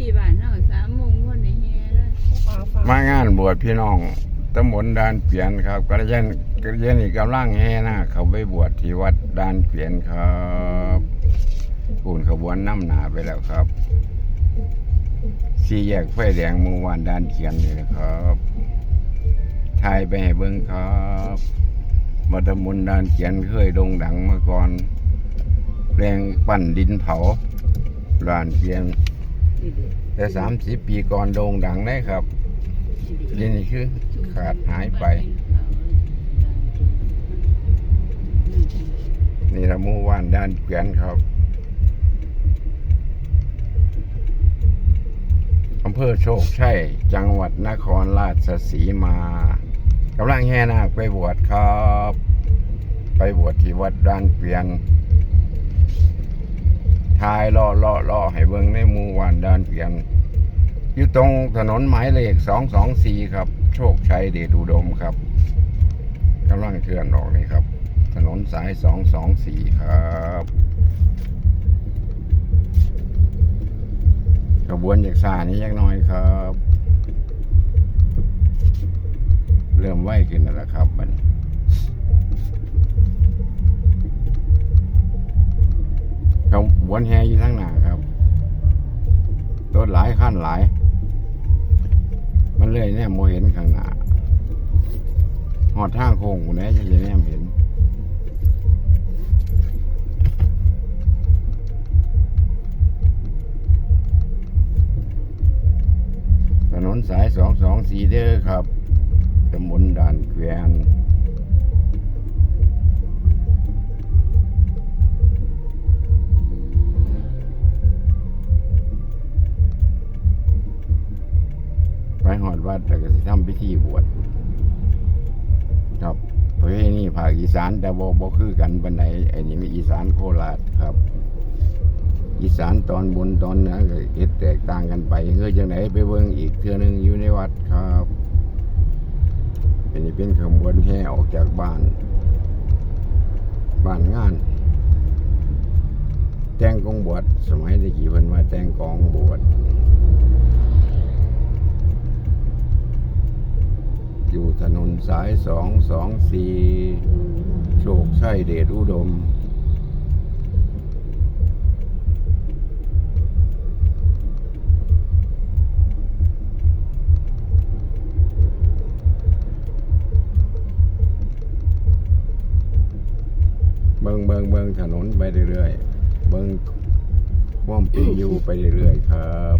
ธีบ้านเฮาสามโมงคนได้แห่เลยฟ้าฟ้ามางานบวชพี่น้องตำบลดานเปลี่ยนครับกระเย็นกระเย็นนี่กำลังแห่นะเขาไปบวชที่วัดดานเปลี่ยนครับปูนขบวนน้ำหนาไปแล้วครับสี่แยกไฟแดงเมือวานดานเขียนนี่นะครับถ่ายไปให้เบิ้งครับวัดตำบลดานเขียนเคยโด่งดังมาก่อน แรงปั่นดินเผาดานเขียนนี่เด้ แต่สามสิบปีก่อนโด่งดังได้ครับนี่เด้นี่นี่คือขาดหายไป นี่ละหมู่ว่านด้านเขียนครับอำเภอโชคชัยจังหวัดนครราชสีมากำลังแห่นาคไปบวชครับ ไปบวชที่วัดด้านเปลี่ยน ทายล่อล่อล่อให้เบิ่งในหมู่วานด้านเปลี่ยนอยู่ตรงถนนหมายเลขสองสองสี่ครับ โชคชัยเดชอุดมครับกำลังเคลื่อนออกนี่ครับ ถนนสายสองสองสี่ครับขบวนจากซานี้ยักหน้อยครับ เริ่มไหวขึ้นแล้วล่ะครับมัน วนแห่อยู่ทั้งหน้าครับรถหลายขั้นหลาย มันเลยเนี่ยโมเห็นข้างหน้าหอดทางโค้งกูน่จะแนมเห็นถนนสายสองสองสีเด้อครับตำบลด่านเกวน หอดวัดแต่ก็สิทำพิธีบวชครับประเพณีภาคอีสานแต่บ่บ่คือกันบันไดไอ้นี่มีอีสานโคราชครับ อีสานตอนบนตอนเหนือก็เฮ็ดแตกต่างกันไปเฮือจังไหนไปเบิ่งอีกเทื่อนึงอยู่ในวัดครับอันนี้เป็นขบวนแห่ออกจากบ้าน บ้านงาน แต่งกองบวชสมัยตะกี้เพิ่นมาแต่งกองบวช อยู่ถนนสายสองสองสี่โชคชัยเดชอุดม เบิงเบิงเบิงถนนไปเรื่อยๆ เบิงความเป็นอยู่ไปเรื่อยๆครับ